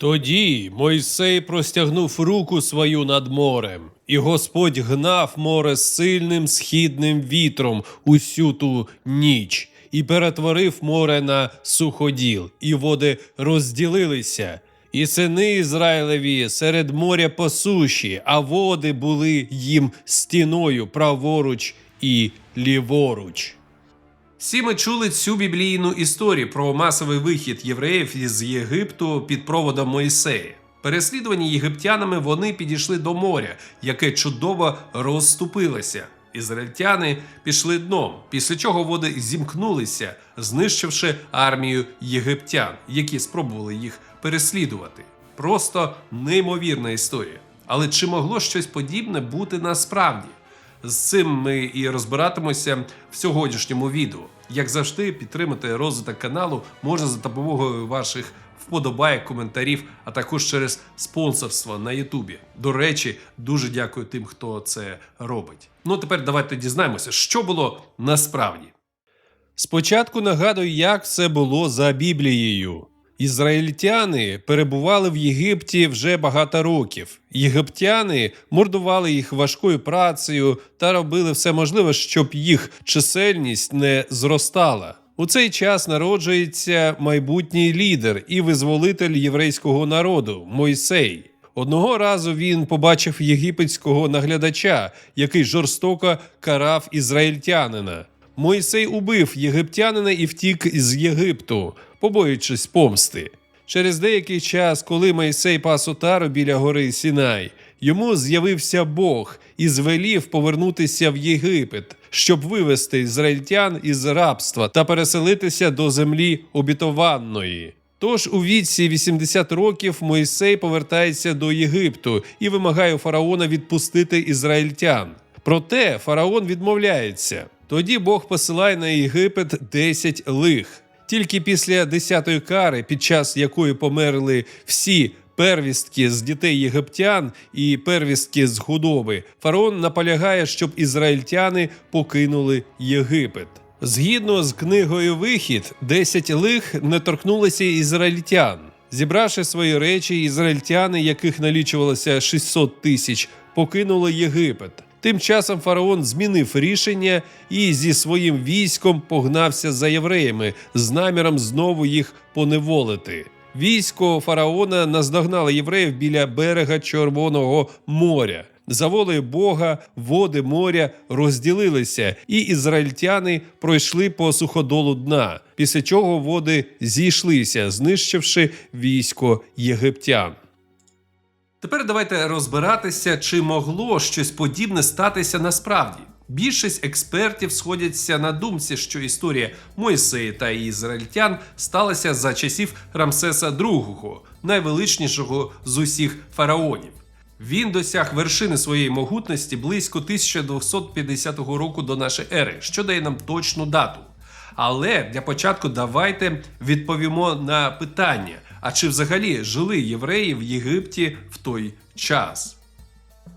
Тоді Мойсей простягнув руку свою над морем, і Господь гнав море сильним східним вітром усю ту ніч, і перетворив море на суходіл, і води розділилися. І сини Ізраїлеві серед моря по суші, а води були їм стіною праворуч і ліворуч. Всі ми чули цю біблійну історію про масовий вихід євреїв із Єгипту під проводом Моїсея. Переслідувані єгиптянами вони підійшли до моря, яке чудово розступилося. Ізраїльтяни пішли дном, після чого води зімкнулися, знищивши армію єгиптян, які спробували їх переслідувати. Просто неймовірна історія. Але чи могло щось подібне бути насправді? З цим ми і розбиратимося в сьогоднішньому відео. Як завжди, підтримати розвиток каналу можна за допомогою ваших вподобайок, коментарів, а також через спонсорство на Ютубі. До речі, дуже дякую тим, хто це робить. Ну тепер давайте дізнаємося, що було насправді. Спочатку нагадую, як це було за Біблією. Ізраїльтяни перебували в Єгипті вже багато років. Єгиптяни мордували їх важкою працею та робили все можливе, щоб їх чисельність не зростала. У цей час народжується майбутній лідер і визволитель єврейського народу Мойсей. Одного разу він побачив єгипетського наглядача, який жорстоко карав ізраїльтянина. Мойсей убив єгиптянина і втік з Єгипту, побоюючись помсти. Через деякий час, коли Мойсей пас отару біля гори Сінай, йому з'явився Бог і звелів повернутися в Єгипет, щоб вивести ізраїльтян із рабства та переселитися до землі обітованої. Тож у віці 80 років Мойсей повертається до Єгипту і вимагає фараона відпустити ізраїльтян. Проте фараон відмовляється. Тоді Бог посилає на Єгипет 10 лих. Тільки після 10-ї кари, під час якої померли всі первістки з дітей єгиптян і первістки з худоби, фараон наполягає, щоб ізраїльтяни покинули Єгипет. Згідно з книгою Вихід, 10 лих не торкнулися ізраїльтян. Зібравши свої речі, ізраїльтяни, яких налічувалося 600 тисяч, покинули Єгипет. Тим часом фараон змінив рішення і зі своїм військом погнався за євреями з наміром знову їх поневолити. Військо фараона наздогнало євреїв біля берега Червоного моря. За волею Бога води моря розділилися, і ізраїльтяни пройшли по суходолу дна, після чого води зійшлися, знищивши військо єгиптян. Тепер давайте розбиратися, чи могло щось подібне статися насправді. Більшість експертів сходяться на думці, що історія Мойсея та ізраїльтян сталася за часів Рамсеса II, найвеличнішого з усіх фараонів. Він досяг вершини своєї могутності близько 1250 року до нашої ери, що дає нам точну дату. Але для початку давайте відповімо на питання: а чи взагалі жили євреї в Єгипті в той час?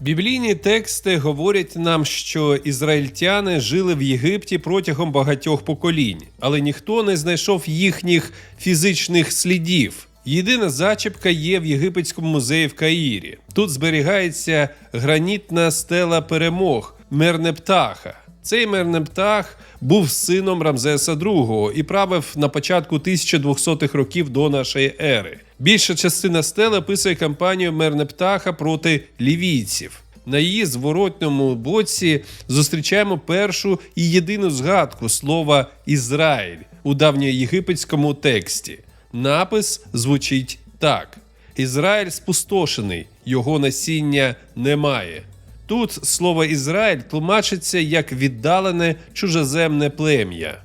Біблійні тексти говорять нам, що ізраїльтяни жили в Єгипті протягом багатьох поколінь, але ніхто не знайшов їхніх фізичних слідів. Єдина зачіпка є в єгипетському музеї в Каїрі. Тут зберігається гранітна стела перемог Мернептаха. Цей Мернептах був сином Рамзеса II і правив на початку 1200-х років до нашої ери. Більша частина стели описує кампанію Мернептаха проти лівійців. На її зворотньому боці зустрічаємо першу і єдину згадку слова Ізраїль у давньоєгипетському тексті. Напис звучить так: Ізраїль спустошений, його насіння немає. Тут слово Ізраїль тлумачиться як віддалене чужеземне плем'я.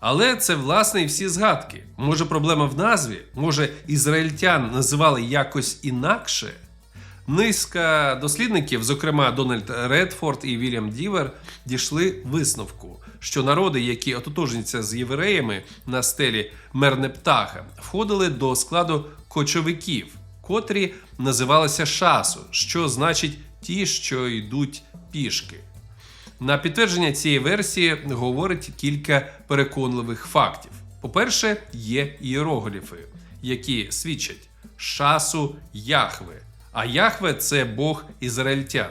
Але це власне і всі згадки. Може, проблема в назві? Може, ізраїльтян називали якось інакше? Низка дослідників, зокрема Дональд Редфорд і Вільям Дівер, дійшли висновку, що народи, які ототожняться з євреями на стелі Мернептаха, входили до складу кочовиків, котрі називалися шасу, що значить ті, що йдуть пішки. На підтвердження цієї версії говорить кілька переконливих фактів. По-перше, є іерогліфи, які свідчать, Шасу Яхве. А Яхве це Бог ізраїльтян.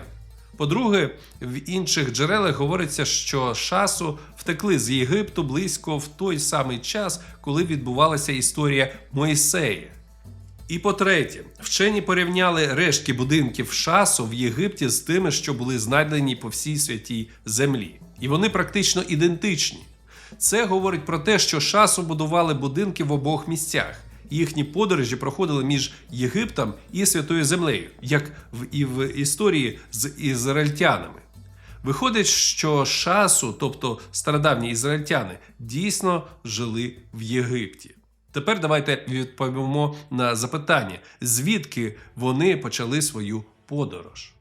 По-друге, в інших джерелах говориться, що Шасу втекли з Єгипту близько в той самий час, коли відбувалася історія Моїсея. І по-третє, вчені порівняли рештки будинків Шасу в Єгипті з тими, що були знайдені по всій святій землі. І вони практично ідентичні. Це говорить про те, що Шасу будували будинки в обох місцях. Їхні подорожі проходили між Єгиптом і Святою Землею, як в і в історії з ізраїльтянами. Виходить, що Шасу, тобто стародавні ізраїльтяни, дійсно жили в Єгипті. Тепер давайте відповімо на запитання, звідки вони почали свою подорож.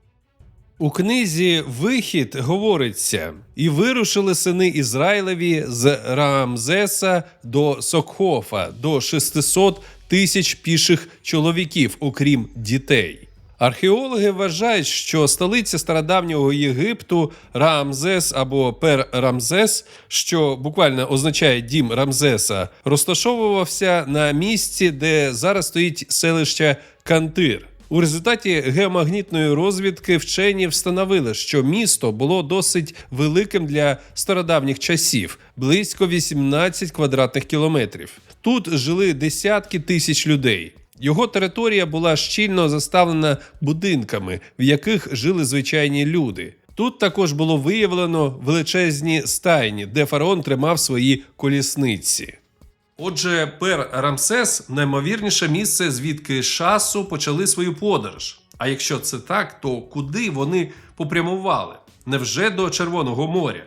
У книзі Вихід говориться: і вирушили сини Ізраїлеві з Раамзеса до Сокхофа до 600 тисяч піших чоловіків, окрім дітей. Археологи вважають, що столиця стародавнього Єгипту Раамзес або Пер Рамзес, що буквально означає дім Рамзеса, розташовувався на місці, де зараз стоїть селище Кантир. У результаті геомагнітної розвідки вчені встановили, що місто було досить великим для стародавніх часів близько 18 квадратних кілометрів. Тут жили десятки тисяч людей. Його територія була щільно заставлена будинками, в яких жили звичайні люди. Тут також було виявлено величезні стайні, де фараон тримав свої колісниці. Отже, Пер Рамсес наймовірніше місце, звідки Шасу почали свою подорож. А якщо це так, то куди вони попрямували? Невже до Червоного моря?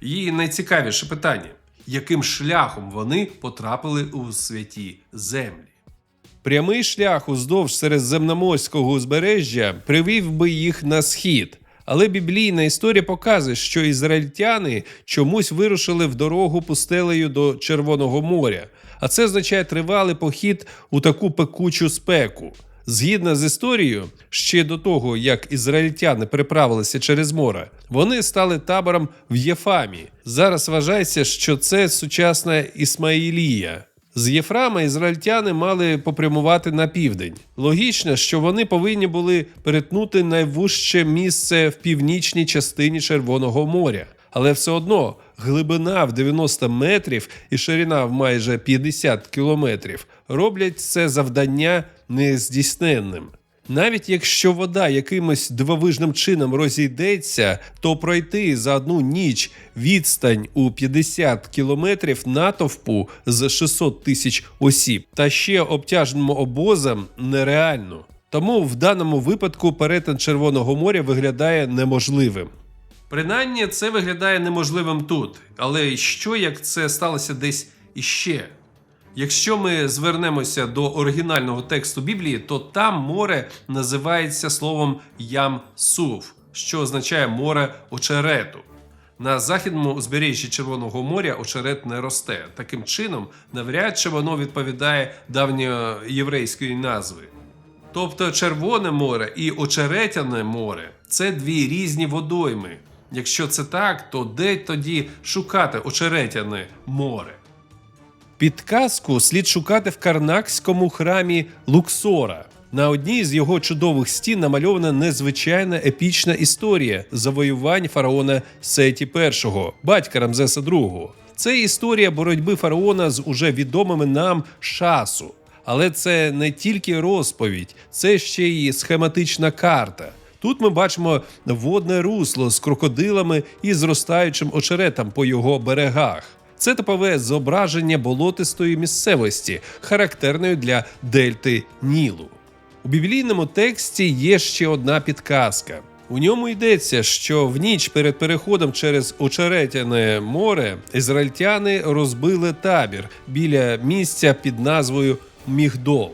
І найцікавіше питання: яким шляхом вони потрапили у святі землі? Прямий шлях уздовж середземноморського узбережжя привів би їх на схід. Але біблійна історія показує, що ізраїльтяни чомусь вирушили в дорогу пустелею до Червоного моря, а це означає тривалий похід у таку пекучу спеку. Згідно з історією, ще до того, як ізраїльтяни переправилися через море, вони стали табором в Єфамі. Зараз вважається, що це сучасна Ісмаїлія. З Єфрама ізраїльтяни мали попрямувати на південь. Логічно, що вони повинні були перетнути найвужче місце в північній частині Червоного моря. Але все одно глибина в 90 метрів і ширина в майже 50 кілометрів роблять це завдання нездійсненним. Навіть якщо вода якимось дивовижним чином розійдеться, то пройти за одну ніч відстань у 50 кілометрів натовпу з 600 тисяч осіб та ще обтяженим обозам нереально. Тому в даному випадку перетин Червоного моря виглядає неможливим. Принаймні, це виглядає неможливим тут. Але що як це сталося десь іще? Якщо ми звернемося до оригінального тексту Біблії, то там море називається словом Ям-Сув, що означає море очерету. На західному узбережжі Червоного моря очерет не росте. Таким чином, навряд чи воно відповідає давньоєврейської назви. Тобто Червоне море і Очеретяне море це дві різні водойми. Якщо це так, то де тоді шукати очеретяне море? Підказку слід шукати в карнакському храмі Луксора. На одній з його чудових стін намальована незвичайна епічна історія завоювань фараона Сеті І, батька Рамзеса II. Це історія боротьби фараона з уже відомими нам шасу. Але це не тільки розповідь, це ще й схематична карта. Тут ми бачимо водне русло з крокодилами і зростаючим очеретом по його берегах. Це типове зображення болотистої місцевості, характерної для дельти Нілу. У біблійному тексті є ще одна підказка. У ньому йдеться, що в ніч перед переходом через очеретяне море ізраїльтяни розбили табір біля місця під назвою Мігдол.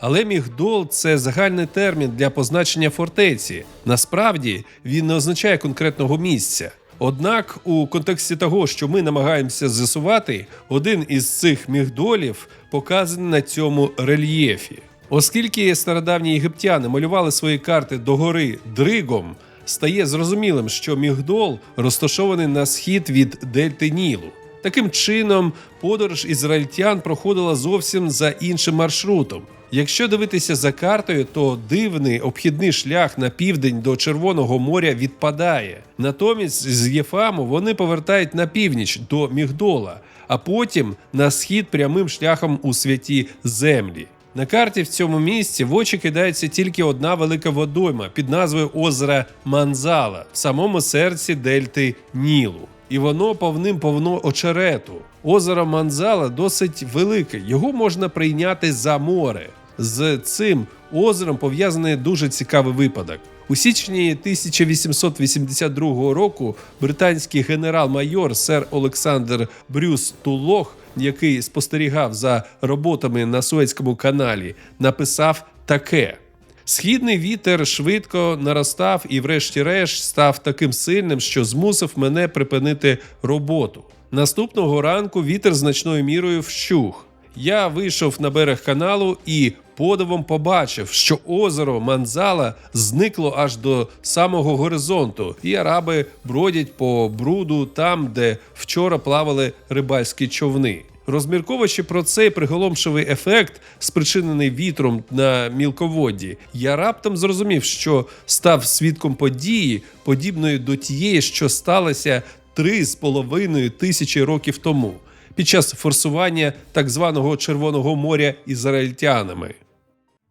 Але Мігдол це загальний термін для позначення фортеці. Насправді він не означає конкретного місця. Однак, у контексті того, що ми намагаємося з'ясувати, один із цих мігдолів показаний на цьому рельєфі. Оскільки стародавні єгиптяни малювали свої карти догори дригом, стає зрозумілим, що мігдол розташований на схід від дельти Нілу. Таким чином, подорож ізраїльтян проходила зовсім за іншим маршрутом. Якщо дивитися за картою, то дивний обхідний шлях на південь до Червоного моря відпадає. Натомість з Єфаму вони повертають на північ до Мігдола, а потім на схід прямим шляхом у святі землі. На карті в цьому місці в очі кидається тільки одна велика водойма під назвою озера Манзала в самому серці дельти Нілу. І воно повним повно очерету. Озеро Манзала досить велике, його можна прийняти за море. З цим озером пов'язаний дуже цікавий випадок. У січні 1882 року британський генерал-майор сер Олександр Брюс Тулох, який спостерігав за роботами на Суецькому каналі, написав таке. Східний вітер швидко наростав і, врешті-решт, став таким сильним, що змусив мене припинити роботу. Наступного ранку вітер значною мірою вщух. Я вийшов на берег каналу і подивом побачив, що озеро Манзала зникло аж до самого горизонту, і араби бродять по бруду там, де вчора плавали рибальські човни. Розмірковуючи про цей приголомшивий ефект, спричинений вітром на мілководді, я раптом зрозумів, що став свідком події, подібної до тієї, що сталося три з половиною тисячі років тому, під час форсування так званого Червоного моря ізраїльтянами.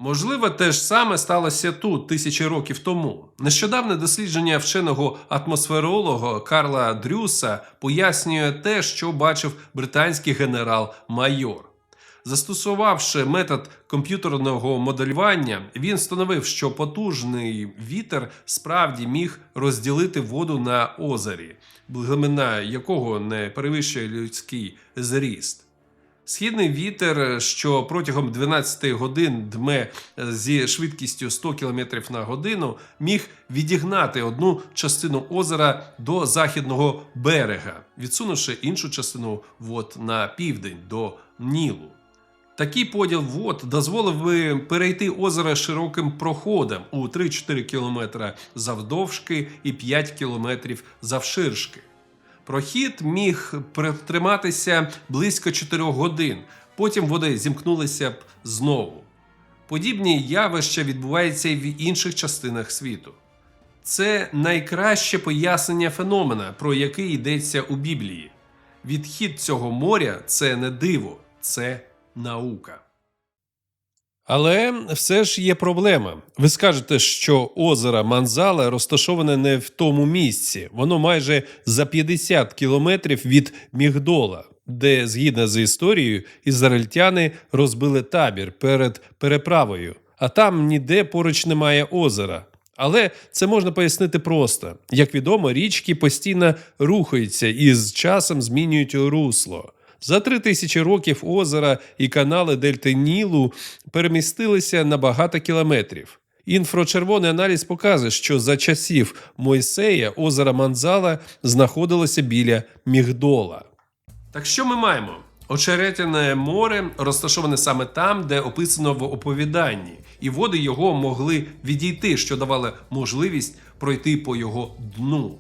Можливо, те ж саме сталося тут тисячі років тому. Нещодавне дослідження вченого атмосферолога Карла Дрюса пояснює те, що бачив британський генерал-майор. Застосувавши метод комп'ютерного моделювання, він встановив, що потужний вітер справді міг розділити воду на озері, глибина якого не перевищує людський зріст. Східний вітер, що протягом 12 годин дме зі швидкістю 100 км на годину, міг відігнати одну частину озера до західного берега, відсунувши іншу частину вод на південь до Нілу. Такий поділ вод дозволив би перейти озеро широким проходом у 3-4 км завдовжки і 5 км завширшки. Прохід міг протриматися близько 4 годин, потім води зімкнулися б знову. Подібні явища відбуваються і в інших частинах світу. Це найкраще пояснення феномена, про який йдеться у Біблії. Відхід цього моря це не диво, це наука. Але все ж є проблема. Ви скажете, що озеро Манзала розташоване не в тому місці, воно майже за 50 кілометрів від Мігдола, де, згідно з історією, ізраїльтяни розбили табір перед переправою, а там ніде поруч немає озера. Але це можна пояснити просто. Як відомо, річки постійно рухаються і з часом змінюють русло. За три тисячі років озера і канали Дельти Нілу перемістилися на багато кілометрів. Інфрачервоний аналіз показує, що за часів Мойсея озеро Манзала знаходилося біля Мігдола. Так що ми маємо? Очеретяне море розташоване саме там, де описано в оповіданні, і води його могли відійти, що давало можливість пройти по його дну.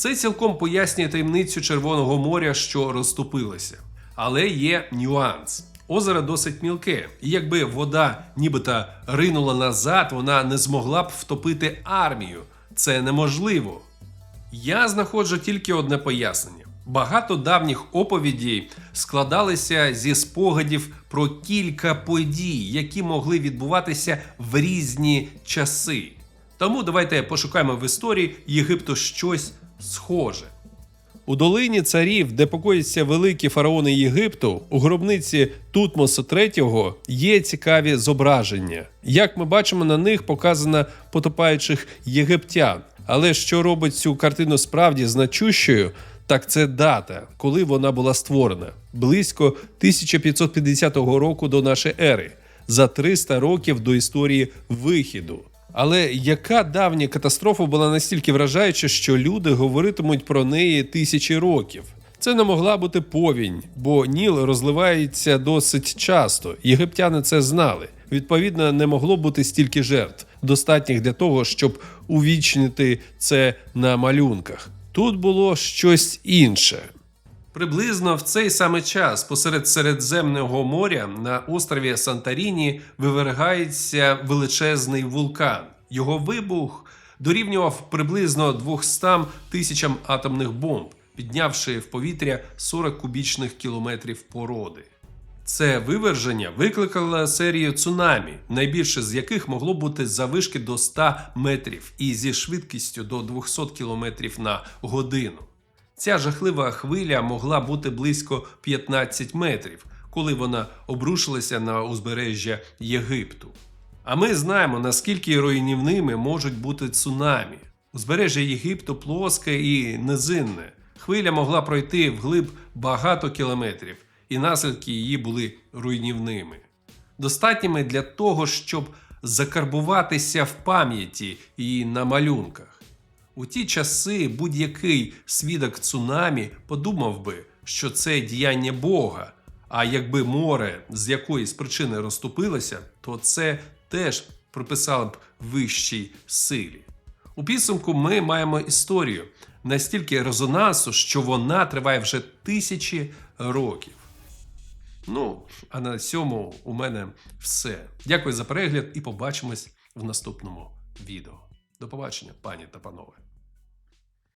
Це цілком пояснює таємницю Червоного моря, що розступилося. Але є нюанс. Озеро досить мілке, і якби вода нібито ринула назад, вона не змогла б втопити армію. Це неможливо. Я знаходжу тільки одне пояснення. Багато давніх оповідей складалися зі спогадів про кілька подій, які могли відбуватися в різні часи. Тому давайте пошукаємо в історії Єгипту щось схоже. У долині царів, де покоїться великі фараони Єгипту, у гробниці Тутмоса III є цікаві зображення. Як ми бачимо, на них показано потопаючих єгиптян. Але що робить цю картину справді значущою, так це дата, коли вона була створена близько 1550 року до нашої ери, за 300 років до історії вихіду. Але яка давня катастрофа була настільки вражаюча, що люди говоритимуть про неї тисячі років? Це не могла бути повінь, бо Ніл розливається досить часто. Єгиптяни це знали. Відповідно, не могло бути стільки жертв, достатніх для того, щоб увічнити це на малюнках. Тут було щось інше. Приблизно в цей самий час посеред Середземного моря на острові Сантаріні вивергається величезний вулкан. Його вибух дорівнював приблизно 200 тисячам атомних бомб, піднявши в повітря 40 кубічних кілометрів породи. Це виверження викликало серію цунамі, найбільше з яких могло бути завишки до 100 метрів і зі швидкістю до 200 км на годину. Ця жахлива хвиля могла бути близько 15 метрів, коли вона обрушилася на узбережжя Єгипту. А ми знаємо, наскільки руйнівними можуть бути цунамі. Узбережжя Єгипту плоске і низинне. Хвиля могла пройти вглиб багато кілометрів, і наслідки її були руйнівними. Достатніми для того, щоб закарбуватися в пам'яті і на малюнках. У ті часи будь-який свідок цунамі подумав би, що це діяння Бога. А якби море з якоїсь причини розступилося, то це теж приписали б вищій силі. У підсумку ми маємо історію настільки резонансу, що вона триває вже тисячі років. Ну, а на цьому у мене все. Дякую за перегляд і побачимось в наступному відео. До побачення, пані та панове.